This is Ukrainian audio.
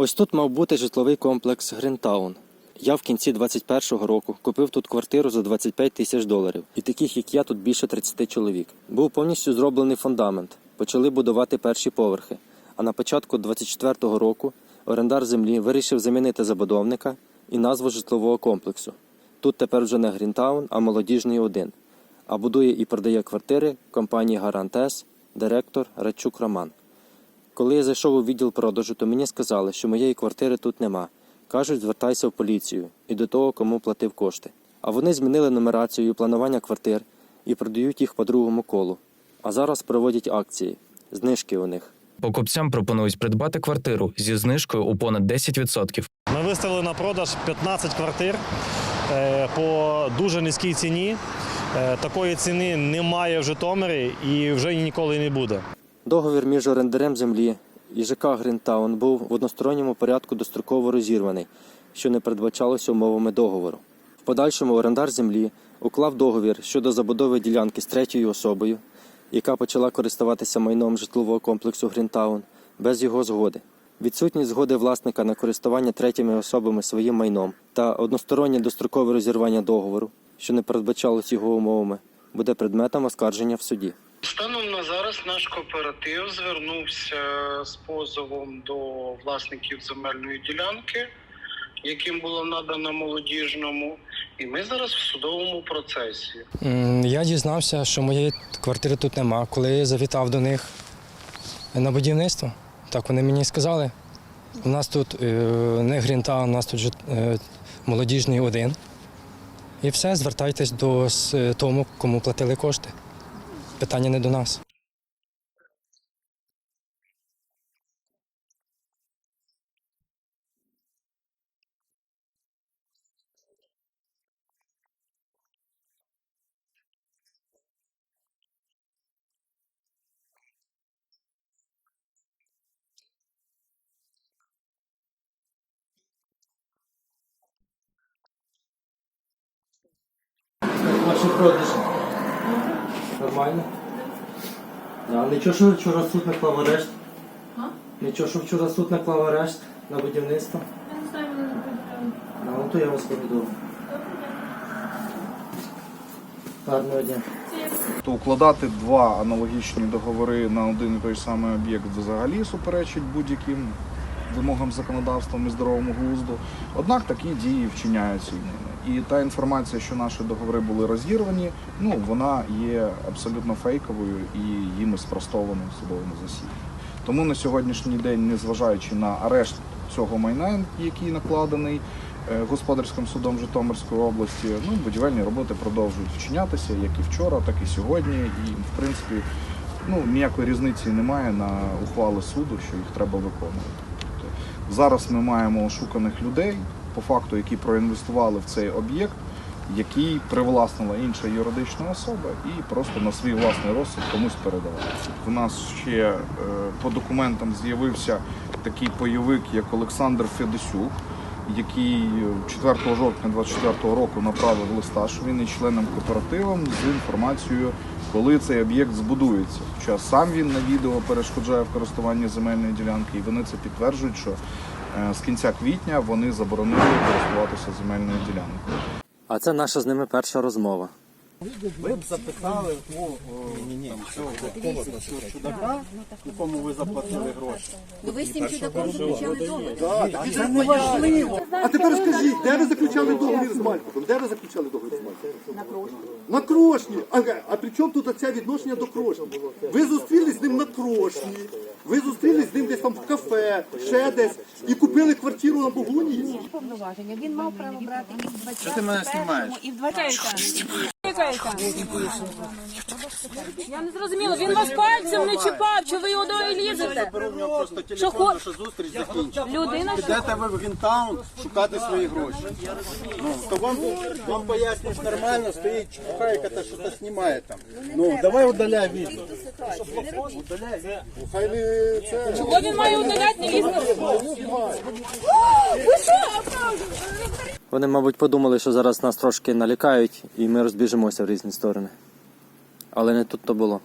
Ось тут мав бути житловий комплекс Грінтаун. Я в кінці 21-го року купив тут квартиру за 25 тисяч доларів, і таких як я тут більше 30 чоловік. Був повністю зроблений фундамент. Почали будувати перші поверхи. А на початку 24-го року орендар землі вирішив замінити забудовника і назву житлового комплексу. Тут тепер вже не Грінтаун, а молодіжний один. А будує і продає квартири компанії Гарантес, директор Радчук Роман. Коли я зайшов у відділ продажу, то мені сказали, що моєї квартири тут нема. Кажуть, звертайся в поліцію і до того, кому платив кошти. А вони змінили нумерацію і планування квартир і продають їх по другому колу. А зараз проводять акції, знижки у них. Покупцям пропонують придбати квартиру зі знижкою у понад 10%. Ми виставили на продаж 15 квартир е, по дуже низькій ціні. Е, Такої ціни немає в Житомирі і вже ніколи не буде. Договір між орендарем землі і ЖК Грінтаун був в односторонньому порядку достроково розірваний, що не передбачалося умовами договору. В подальшому орендар землі уклав договір щодо забудови ділянки з третьою особою, яка почала користуватися майном житлового комплексу Грінтаун без його згоди. Відсутність згоди власника на користування третіми особами своїм майном та одностороннє дострокове розірвання договору, що не передбачалось його умовами, буде предметом оскарження в суді. Станом на зараз наш кооператив звернувся з позовом до власників земельної ділянки, яким було надано молодіжному, і ми зараз в судовому процесі. Я дізнався, що моєї квартири тут нема. Коли я завітав до них на будівництво, так вони мені сказали. У нас тут е, не Грінтаун, у нас тут е, молодіжний один. І все, звертайтесь до с- тому, кому платили кошти. Питання не до нас. Ваші продажі. Нормально? Да, нічого, що вчора суд наклав арешт. Нічого, що вчора суд наклав арешт на будівництво. Я не знаю, мене. Да, ну то я вас повідомив. Гарного дня. То укладати два аналогічні договори на один і той самий об'єкт взагалі суперечить будь-яким вимогам законодавства і здоровому глузду. Однак такі дії вчиняються і та інформація, що наші договори були розірвані, ну вона є абсолютно фейковою і їми спростовано в судовому засіданні. Тому на сьогоднішній день, незважаючи на арешт цього майна, який накладений е, господарським судом Житомирської області, ну будівельні роботи продовжують вчинятися, як і вчора, так і сьогодні. І в принципі, ну ніякої різниці немає на ухвали суду, що їх треба виконувати. Тобто зараз ми маємо ошуканих людей, по факту, які проінвестували в цей об'єкт, який привласнила інша юридична особа і просто на свій власний розсуд комусь передала. У нас ще е, по документам з'явився такий бойовик, як Олександр Федосюк, який 4 жовтня 24 року направив листа, що він є членом кооперативу з інформацією, коли цей об'єкт збудується. Хоча сам він на відео перешкоджає в користуванні земельної ділянки, і вони це підтверджують, що з кінця квітня вони заборонили користуватися земельною ділянкою. А це наша з ними перша розмова. Ви б запитали у цього чудака, якому ви заплатили гроші. Ну ви з цим чудаком заключали договір. Це не важливо. А тепер скажіть, де ви заключали договір з Малькотом? Де ви заключали договір з Малькотом? На Крошні. На Крошні. А, а при чому тут оце відношення до Крошні? Ви зустрілись з ним на Крошні, ви зустрілись з ним десь там в кафе, ще десь, і купили квартиру на Богуні? Повноваження. Він мав право брати і в 20 ти мене знімаєш? і в 20 Я не зрозуміла, він вас пальцем не чіпав, що ви його до лізете? Беру в нього просто Що телефон, зустріч закінчена. Людина, що Підете ви в Грінтаун шукати свої гроші. Ну, то вам, вам пояснюєш нормально, стоїть чухайка та щось знімає там. Ну, давай удаляй відео. Удаляй. Ну, Хай не це... Чого він має удаляти, не лізти? Вони, мабуть, подумали, що зараз нас трошки налякають, і ми розбіжимося в різні сторони. Але не тут то було.